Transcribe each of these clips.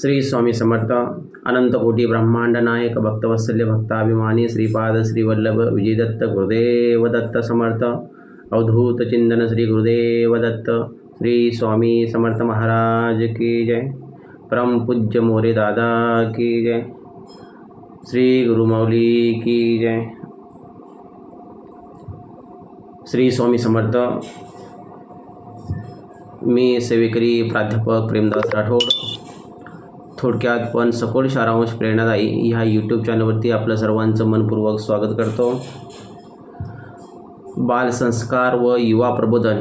श्री स्वामी समर्थ, अनंत कोटी ब्रह्मांड नायक, भक्तवत्सल्य भक्ताभिमानी, श्रीपाद श्रीवल्लभ विजयदत्त गुरुदेव दत्त समर्थ, अवधूत चिंतन श्री गुरुदेव दत्त, श्री स्वामी समर्थ महाराज की जय। परम पूज्य मोरे दादा की जय। श्री गुरुमौली की जय। श्री स्वामी समर्थ, मी सेवेकरी प्राध्यापक प्रेमदास राठोड थोडक्यात पण सखोल सारांश प्रेरणादायी ह्या यूट्यूब चॅनलवरती आपलं सर्वांचं मनपूर्वक स्वागत करतो. बालसंस्कार व युवा प्रबोधन.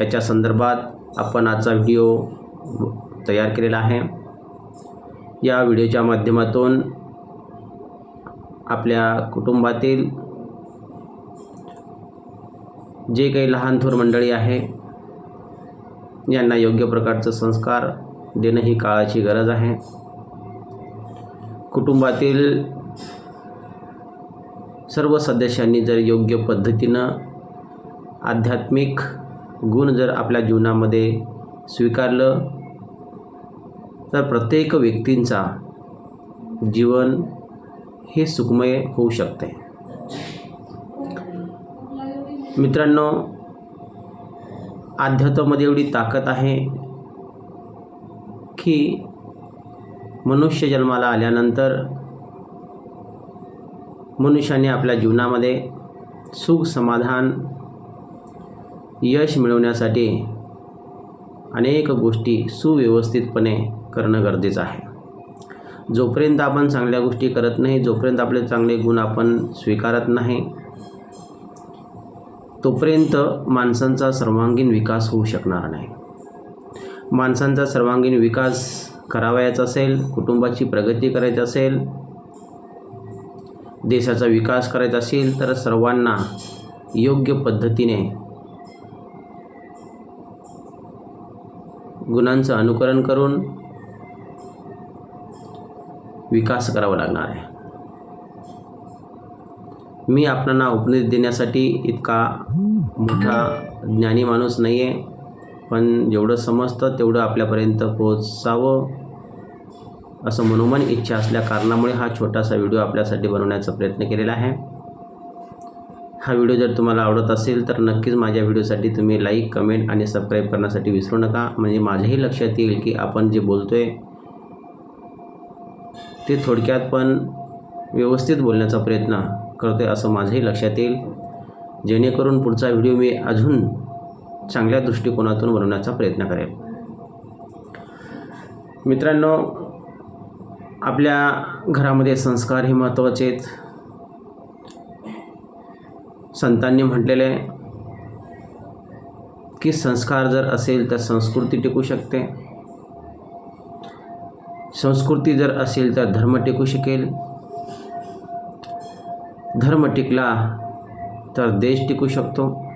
याच्या संदर्भात आपण आजचा व्हिडिओ तयार केलेला आहे. या व्हिडिओच्या माध्यमातून आपल्या कुटुंबातील जे काही लहान थोर मंडळी आहे यांना योग्य प्रकारचं संस्कार देणं ही काळाची गरज आहे. कुटुंबातील सर्व सदस्यांनी जर योग्य पद्धतीनं आध्यात्मिक गुण जर आपल्या जीवनामध्ये स्वीकारलं तर प्रत्येक व्यक्तींचा जीवन हे सुखमय होऊ शकते. मित्रांनो अध्यात्मामध्ये एवढी ताकद आहे की मनुष्य जन्माला आल्यानंतर मनुष्याने आपल्या जीवनामध्ये सुख समाधान यश मिळवण्यासाठी अनेक गोष्टी सुव्यवस्थितपणे करणं गरजेचं आहे. जोपर्यंत आपण चांगल्या गोष्टी करत नाही जोपर्यंत आपले चांगले गुण आपण स्वीकारत नाही तोपर्यंत माणसांचा सर्वांगीण विकास होऊ शकणार नाही. माणसांचा सर्वांगीण विकास करावयाचा असेल कुटुंबाची प्रगती करायची असेल देशाचा विकास करायचा असेल तर सर्वांना योग्य पद्धतीने गुणांचं अनुकरण करून विकास करावा लागणार आहे. मी आपणाला उपदेश देण्यासाठी इतका मोठा ज्ञानी माणूस नाही आहे पण जेवढं समजतं तेवढं आपल्यापर्यंत पोहोचावं असं मनोमन इच्छा असल्या कारणामुळे हा छोटासा व्हिडिओ आपल्यासाठी बनवण्याचा प्रयत्न केलेला आहे. हा व्हिडिओ जर तुम्हाला आवडत असेल तर नक्कीच माझ्या व्हिडिओसाठी तुम्ही लाईक कमेंट आणि सबस्क्राईब करण्यासाठी विसरू नका. म्हणजे माझ्याही लक्षात येईल की आपण जे बोलतो आहे ते थोडक्यात पण व्यवस्थित बोलण्याचा प्रयत्न करतो आहे असं माझंही लक्षात येईल. जेणेकरून पुढचा व्हिडिओ मी अजून चांगल्या दृष्टिकोनातून बनवण्याचा प्रयत्न करेल. मित्रांनो आपल्या घरामध्ये संस्कार हे महत्त्वाचे आहेत. संतांनी म्हटलेले की संस्कार जर असेल तर संस्कृती टिकू शकते. संस्कृती जर असेल तर धर्म टिकू शकेल. धर्म टिकला तर देश टिकू शकतो.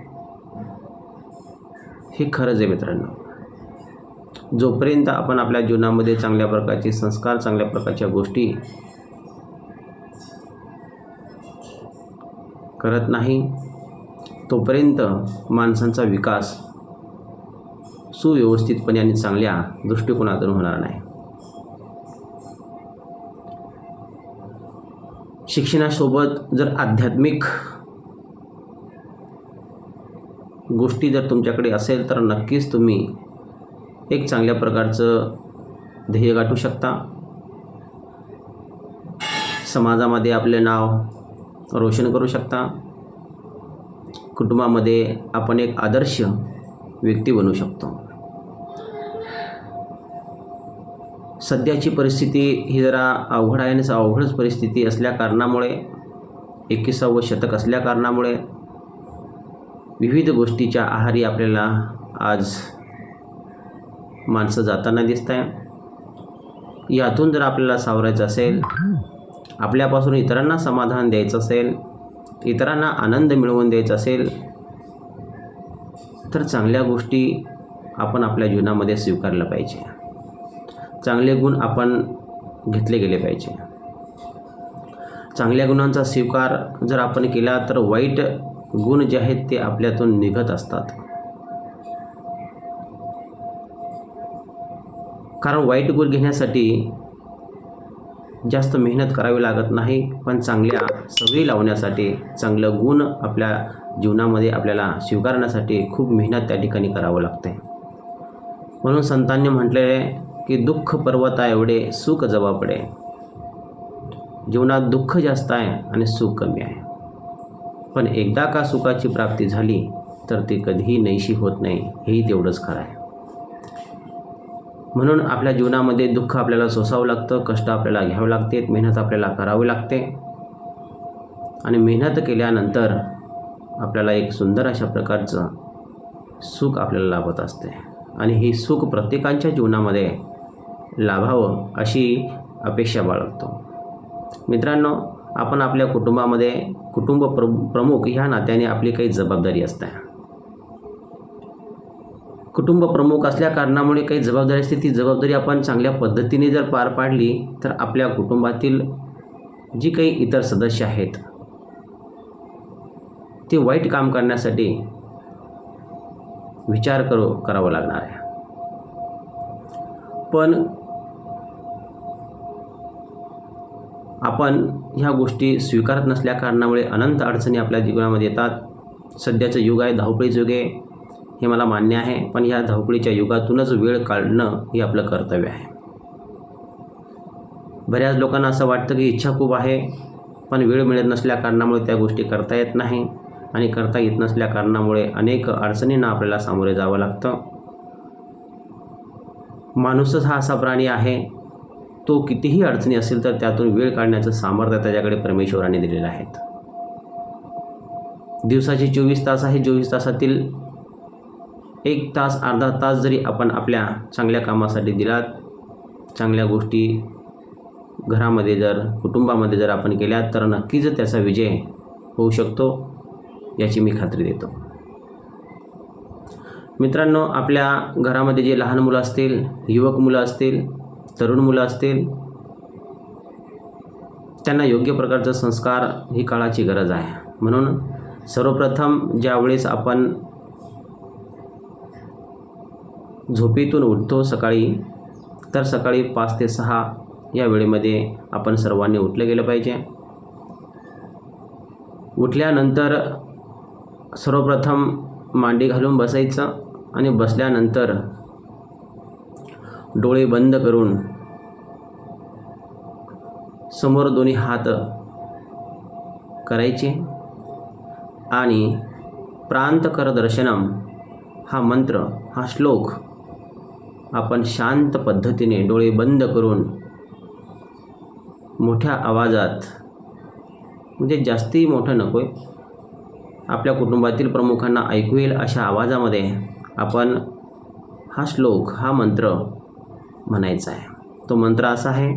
हे खरंच आहे मित्रांनो. जोपर्यंत आपण आपल्या जीवनामध्ये चांगल्या प्रकारचे संस्कार चांगल्या प्रकारच्या गोष्टी करत नाही तोपर्यंत माणसांचा विकास सुव्यवस्थितपणे आणि चांगल्या दृष्टिकोनातून होणार नाही. शिक्षणासोबत जर आध्यात्मिक गोष्टी जर तुमच्याकडे असेल तर नक्कीच तुम्ही एक चांगल्या प्रकारचं ध्येय गाठू शकता. समाजामध्ये आपले नाव रोशन करू शकता. कुटुंबामध्ये आपण एक आदर्श व्यक्ती बनू शकतो. सध्याची परिस्थिती ही जरा अवघड आहे आणि अवघडच परिस्थिती असल्या कारणामुळे एकविसावं शतक असल्या कारणामुळे विविध गोष्टीच्या आहारी आपल्याला आज माणसं जाताना दिसत आहे यातून जर आपल्याला सावरायचं असेल आपल्यापासून इतरांना समाधान द्यायचं असेल इतरांना आनंद मिळवून द्यायचा असेल तर चांगल्या गोष्टी आपण आपल्या जीवनामध्ये स्वीकारल्या पाहिजे. चांगले गुण आपण घेतले गेले पाहिजे. चांगल्या गुणांचा स्वीकार जर आपण केला तर वाईट गुण जे आहेत ते आपल्यातून निघत असतात. कारण वाईट गुण घेण्यासाठी जास्त मेहनत करावी लागत नाही पण चांगल्या सवयी लावण्यासाठी चांगलं गुण आपल्या जीवनामध्ये आपल्याला स्वीकारण्यासाठी खूप मेहनत त्या ठिकाणी करावं लागते. म्हणून संतांनी म्हटलेले की दुःख पर्वता एवढे सुख जबापडे जीवनात दुःख जास्त आहे आणि सुख कमी आहे. पण एकदा का सुखाची प्राप्ती झाली तर ती कधीही नैशी होत नाही हेही तेवढंच खरं आहे. म्हणून आपल्या जीवनामध्ये दुःख आपल्याला सोसावं लागतं कष्ट आपल्याला घ्यावं लागते मेहनत आपल्याला करावी लागते. आणि मेहनत केल्यानंतर आपल्याला एक सुंदर अशा प्रकारचं सुख आपल्याला लाभत असते. आणि ही सुख प्रत्येकांच्या जीवनामध्ये लाभावं अशी अपेक्षा बाळगतो. मित्रांनो आपण आपल्या कुटुंबामध्ये कुटुंब प्र प्रमुख ह्या नात्याने आपली काही जबाबदारी असते. कुटुंब प्रमुख असल्या कारणामुळे काही जबाबदारी असते ती जबाबदारी आपण चांगल्या पद्धतीने जर पार पाडली तर आपल्या कुटुंबातील जी काही इतर सदस्य आहेत ते वाईट काम करण्यासाठी विचार करू करावा लागणार आहे. पण आपण ह्या गोष्टी स्वीकारत नसल्या कारणामुळे अनंत अडचणी आपल्या जीवनामध्ये येतात. सध्याचं युग आहे धावपळीचं युग आहे हे मला मान्य आहे. पण ह्या धावपळीच्या युगातूनच वेळ काढणं हे आपलं कर्तव्य आहे. बऱ्याच लोकांना असं वाटतं की इच्छा खूप आहे पण वेळ मिळत नसल्या कारणामुळे त्या गोष्टी करता येत नाही. आणि करता येत नसल्या कारणामुळे अनेक अडचणींना आपल्याला सामोरे जावं लागतं. माणूसच हा असा प्राणी आहे तो कितीही अडचणी असेल तर त्यातून वेळ काढण्याचं सामर्थ्य त्याच्याकडे परमेश्वराने दिलेलं आहे. दिवसाचे चोवीस तास आहे. चोवीस तासातील एक तास अर्धा तास जरी आपण आपल्या चांगल्या कामासाठी दिलात चांगल्या गोष्टी घरामध्ये जर कुटुंबामध्ये जर आपण केल्यात तर नक्कीच त्याचा विजय होऊ शकतो याची मी खात्री देतो. मित्रांनो आपल्या घरामध्ये जे लहान मुलं असतील युवक मुलं असतील तरुण मुलं असतील त्यांना योग्य प्रकारचा संस्कार ही काळाची गरज आहे. म्हणून सर्वप्रथम ज्यावेळेस आपण झोपेतून उठतो सकाळी तर सकाळी पाच ते सहा या वेळेमध्ये आपण सर्वांनी उठलं गेलं पाहिजे. उठल्यानंतर सर्वप्रथम मांडी घालून बसायचं आणि बसल्यानंतर डोळे बंद करून समोर दोन्ही हात करायचे आणि प्रांतकर दर्शनम हा मंत्र हा श्लोक आपण शांत पद्धतीने डोळे बंद करून मोठ्या आवाजात म्हणजे जास्ती मोठं नको आहे आपल्या कुटुंबातील प्रमुखांना ऐकू येईल अशा आवाजामध्ये आपण हा श्लोक हा मंत्र म्हणायचा आहे. तो मंत्र असा आहे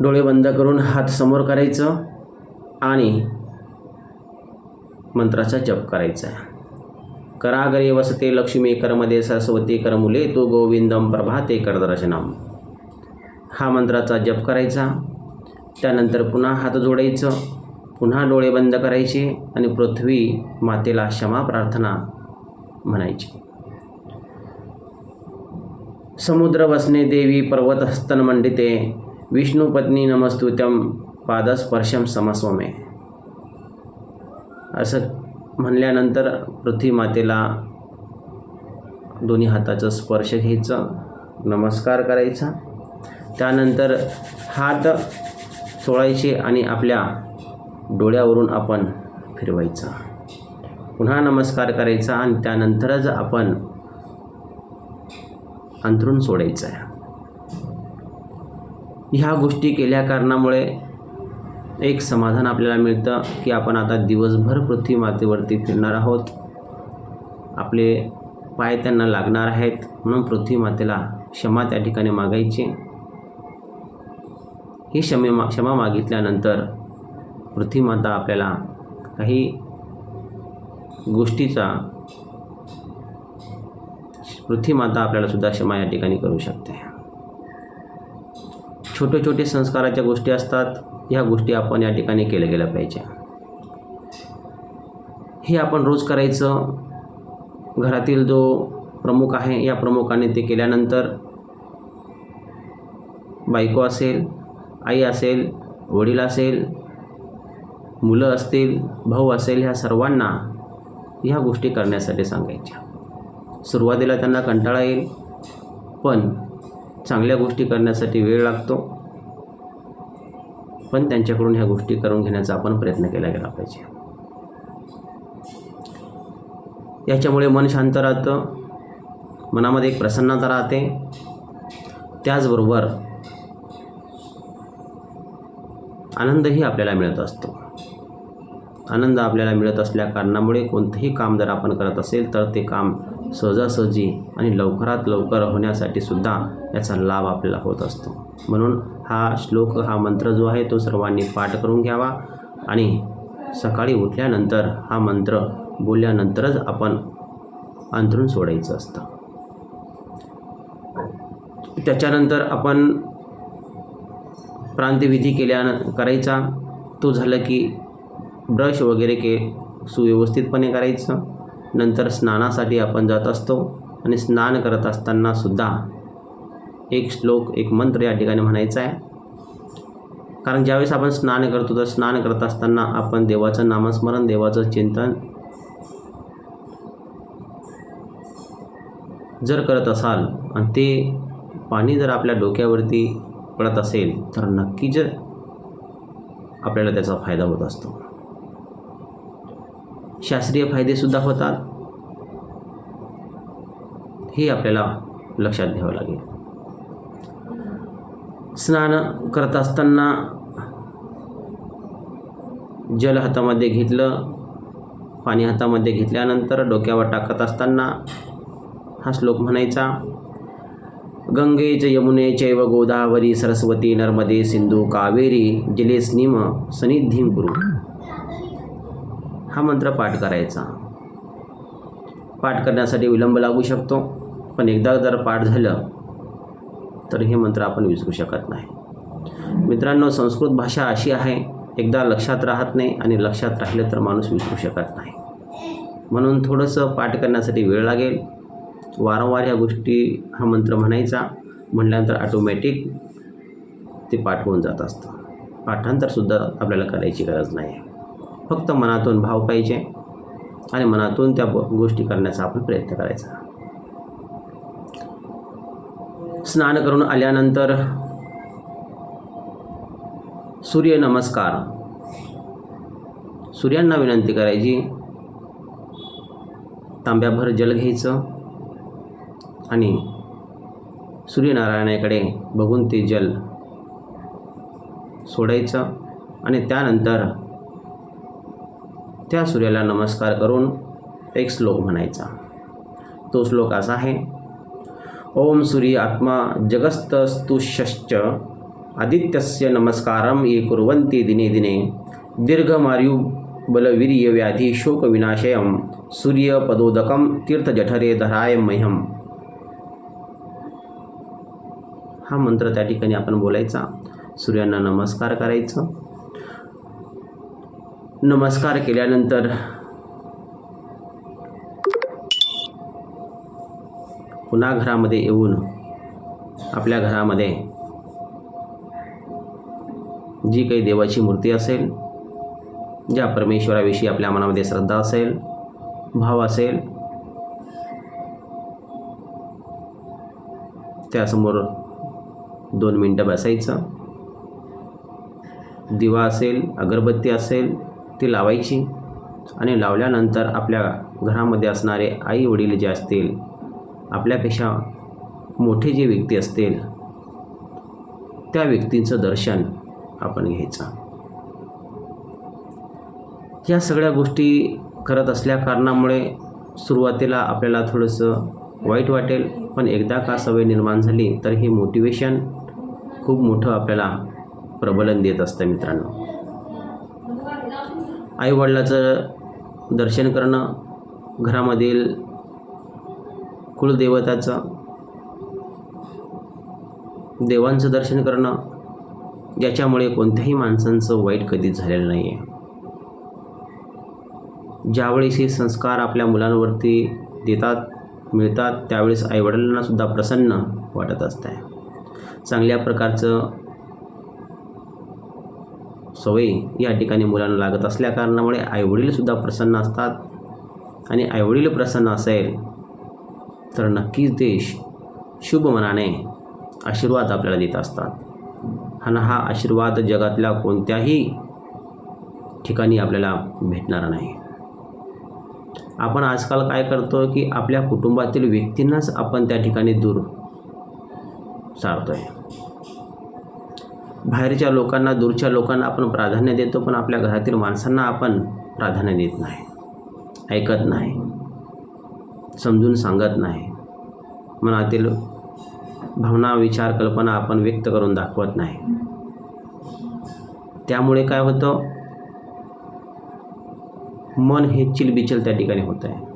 डोळे बंद करून हात समोर करायचं आणि मंत्राचा जप करायचा आहे. करागरे वसते लक्ष्मी करमध्ये सरस्वती करमुले तो गोविंदम प्रभाते करदर्शनम. हा मंत्राचा जप करायचा. त्यानंतर पुन्हा हात जोडायचं पुन्हा डोळे बंद करायचे आणि पृथ्वी मातेला क्षमा प्रार्थना म्हणायची. समुद्र वसने देवी पर्वतस्तन मंडिते विष्णुपत्नी नमस्तुत्यम पादस्पर्शम समस्वमे। असं म्हणल्यानंतर पृथ्वी मातेला दोन्ही हाताचा स्पर्श घ्यायचा नमस्कार करायचा. त्यानंतर हात सोळायचे आणि आपल्या डोळ्यावरून आपण फिरवायचा. पुन्हा नमस्कार करायचा आणि त्यानंतरच आपण अंथरून सोडायचं आहे ह्या गोष्टी केल्या कारणामुळे एक समाधान आपल्याला मिळतं की आपण आता दिवसभर पृथ्वी मातेवरती फिरणार आहोत. आपले पाय त्यांना लागणार आहेत म्हणून पृथ्वी मातेला क्षमा त्या ठिकाणी मागायची. ही क्षमे मा क्षमा मागितल्यानंतर पृथ्वी माता आपल्याला काही गोष्टीचा पृथ्वी माता आपल्याला सुद्धा क्षमा या ठिकाणी करू शकते. छोटे छोटे संस्काराच्या गोष्टी असतात ह्या गोष्टी आपण या ठिकाणी केल्या गेल्या पाहिजे. हे आपण रोज करायचं घरातील जो प्रमुख आहे या प्रमुखाने ते केल्यानंतर बायको असेल आई असेल वडील असेल मुलं असतील भाऊ असेल ह्या सर्वांना ह्या गोष्टी करण्यासाठी सांगायच्या. सुरुवातीला त्यांना कंटाळा येईल पण चांगल्या गोष्टी करण्यासाठी वेळ लागतो. पण त्यांच्याकडून ह्या गोष्टी करून घेण्याचा आपण प्रयत्न केला गेला पाहिजे. याच्यामुळे मन शांत राहतं मनामध्ये एक प्रसन्नता राहते. त्याचबरोबर आनंदही आपल्याला मिळत असतो. आनंद आपल्याला मिळत असल्या कारणामुळे कोणतंही काम जर आपण करत असेल तर ते काम सहजासहजी आणि लवकरात लवकर होण्यासाठी सुद्धा याचा लाभ आपल्याला होत असतो. म्हणून हा श्लोक हा मंत्र जो आहे तो सर्वांनी पाठ करून घ्यावा आणि सकाळी उठल्यानंतर हा मंत्र बोलल्यानंतरच आपण अंतरून सोडायचं असतं. त्याच्यानंतर आपण प्रांतविधी केल्या करायचा. तो झालं की ब्रश वगैरे के सुव्यवस्थितपणे करायचं. नंतर स्नानासाठी आपण जात असतो आणि स्नान करत असताना सुद्धा एक श्लोक एक मंत्र या ठिकाणी म्हणायचा आहे. कारण ज्यावेळेस आपण स्नान करतो तर स्नान करत असताना आपण देवाचं नामस्मरण देवाचं चिंतन जर करत असाल आणि ते पाणी जर आपल्या डोक्यावरती पडत असेल तर नक्कीच आपल्याला त्याचा फायदा होत असतो. शास्त्रीय फायदेसुद्धा होतात. हे आपल्याला लक्षात घ्यावं लागेल. स्नान करत असताना जल हातामध्ये घेतलं पाणी हातामध्ये घेतल्यानंतर डोक्यावर टाकत असताना हा श्लोक म्हणायचा गंगेच यमुने चैव गोदावरी सरस्वती नर्मदे सिंधू कावेरी जलेस्निम सनिधिं कुरु। हा मंत्र पाठ करायचा. पाठ करण्यासाठी विलंब लागू शकतो पण एकदा जर पाठ झालं तर हे मंत्र आपण विसरू शकत नाही. मित्रांनो संस्कृत भाषा अशी आहे एकदा लक्षात राहत नाही आणि लक्षात राहिलं तर माणूस विसरू शकत नाही. म्हणून थोडंसं पाठ करण्यासाठी वेळ लागेल. वारंवार ह्या गोष्टी हा मंत्र म्हणायचा म्हटल्यानंतर ऑटोमॅटिक ते पाठ होऊन जात असतं. पाठांतरसुद्धा आपल्याला करायची गरज नाही. आहे फक्त मनातून भाव पाहिजे आणि मनातून त्या गोष्टी करण्याचा आपण प्रयत्न करायचा. स्नान करून आल्यानंतर सूर्य नमस्कार. सूर्यांना विनंती करायची तांब्याभर जल घ्यायचं आणि सूर्यनारायणाकडे बघून ते जल सोडायचं आणि त्यानंतर त्या सूर्याला नमस्कार करून एक श्लोक म्हणायचा. तो श्लोक असा आहे ओम सूर्य आत्मा जगस्तस्तुष्यश्च आदित्यस्य नमस्कारम ये कुर्वन्ति दिने दिने दीर्घमायु बलवीर्य व्याधी शोक विनाशयम सूर्य पदोदकम तीर्थजठरे धराय मह्यम. हा मंत्र त्या ठिकाणी आपण बोलायचा. सूर्यांना नमस्कार करायचं. नमस्कार केल्यानंतर पुन्हा घरामध्ये येऊन आपल्या घरामध्ये जी काही देवाची मूर्ती असेल ज्या परमेश्वराविषयी आपल्या मनामध्ये श्रद्धा असेल भाव असेल त्यासमोर दोन मिनटं बसायचं. दिवा असेल अगरबत्ती असेल ती लावायची आणि लावल्यानंतर आपल्या घरामध्ये असणारे आई वडील जे असतील आपल्यापेक्षा मोठे जे व्यक्ती असतील त्या व्यक्तींचं दर्शन आपण घ्यायचं. या सगळ्या गोष्टी करत असल्या कारणामुळे सुरुवातीला आपल्याला थोडंसं वाईट वाटेल पण एकदा का सवय निर्माण झाली तर हे मोटिवेशन खूप मोठं आपल्याला प्रबलन देत असतं मित्रांनो. आईवडिलाचं दर्शन करणं घरामधील कुलदेवताचं देवांचं दर्शन करणं याच्यामुळे कोणत्याही माणसांचं वाईट कधीच झालेलं नाही आहे ज्यावेळेस हे संस्कार आपल्या मुलांवरती देतात मिळतात त्यावेळेस आईवडिलांनासुद्धा प्रसन्न वाटत असते चांगल्या प्रकारचं सवयी या ठिकाणी मुलांना लागत असल्या कारणामुळे आईवडीलसुद्धा प्रसन्न असतात. आणि आईवडील प्रसन्न असेल तर नक्कीच देश शुभ मनाने आशीर्वाद आपल्याला देत असतात. आणि हा आशीर्वाद जगातल्या कोणत्याही ठिकाणी आपल्याला भेटणार नाही. आपण आजकाल काय करतो की आपल्या कुटुंबातील व्यक्तींनाच आपण त्या ठिकाणी दूर सारतो आहे बाहेरच्या लोकांना दूरच्या लोकांना आपण प्राधान्य देतो पण आपल्या घरातील माणसांना आपण प्राधान्य देत नाही. ऐकत नाही. समजून सांगत नाही. मनातील भावना विचार कल्पना आपण व्यक्त करून दाखवत नाही. त्यामुळे काय होतं? मन हे चिलबिचल त्या ठिकाणी होत आहे.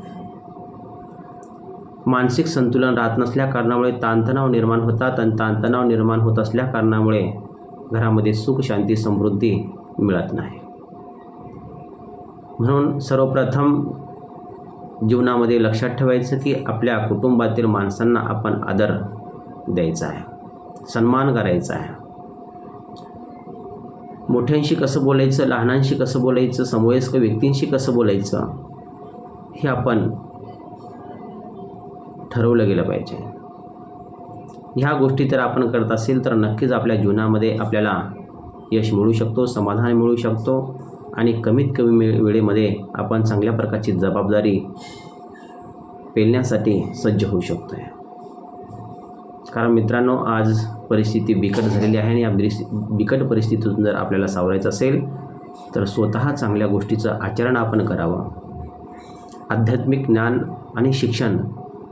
मानसिक संतुलन राहत नसल्या कारणामुळे ताणतणाव निर्माण होतात आणि ताणतणाव निर्माण होत असल्या कारणामुळे घरामध्ये सुख शांती समृद्धी मिळत नाही. म्हणून सर्वप्रथम जीवनामध्ये लक्षात ठेवायचं की आपल्या कुटुंबातील माणसांना आपण आदर द्यायचा आहे सन्मान करायचा आहे. मोठ्यांशी कसं बोलायचं लहानांशी कसं बोलायचं समवयस्क व्यक्तींशी कसं बोलायचं हे आपण ठरवलं गेलं पाहिजे. ह्या गोष्टी जर आपण करत असेल तर नक्कीच आपल्या जीवनामध्ये आपल्याला यश मिळू शकतो समाधान मिळू शकतो आणि कमीत कमी वेळेमध्ये आपण चांगल्या प्रकारची जबाबदारी पेलण्यासाठी सज्ज होऊ शकतो आहे कारण मित्रांनो आज परिस्थिती बिकट झालेली आहे आणि या बिकट परिस्थितीतून जर आपल्याला सावरायचं असेल तर स्वतः चांगल्या गोष्टीचं आचरण आपण करावं. आध्यात्मिक ज्ञान आणि शिक्षण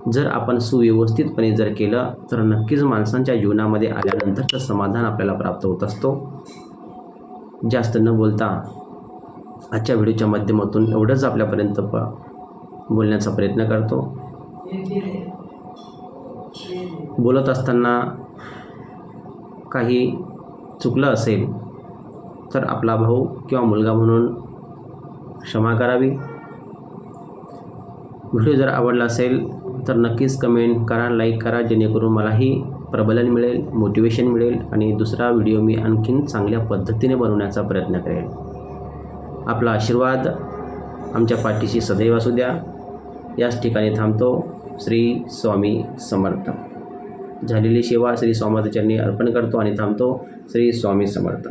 जर आपण सुव्यवस्थितपणे जर केलं तर नक्कीच माणसांच्या जीवनामध्ये आल्यानंतरचं समाधान आपल्याला प्राप्त होत असतो. जास्त न बोलता आजच्या व्हिडिओच्या माध्यमातून एवढंच आपल्यापर्यंत प बोलण्याचा प्रयत्न करतो. बोलत असताना काही चुकलं असेल तर आपला भाऊ किंवा मुलगा म्हणून क्षमा करावी. व्हिडिओ जर आवडला असेल तर नक्कीच कमेंट करा लाईक करा जेणेकरून मलाही प्रबलन मिळेल मोटिवेशन मिळेल आणि दुसरा व्हिडिओ मी आणखीन चांगल्या पद्धतीने बनवण्याचा प्रयत्न करेल. आपला आशीर्वाद आमच्या पाठीशी सदैव असू द्या. याच ठिकाणी थांबतो. श्री स्वामी समर्थ. झालेली सेवा श्री स्वामीचरणी अर्पण करतो आणि थांबतो. श्री स्वामी समर्थ.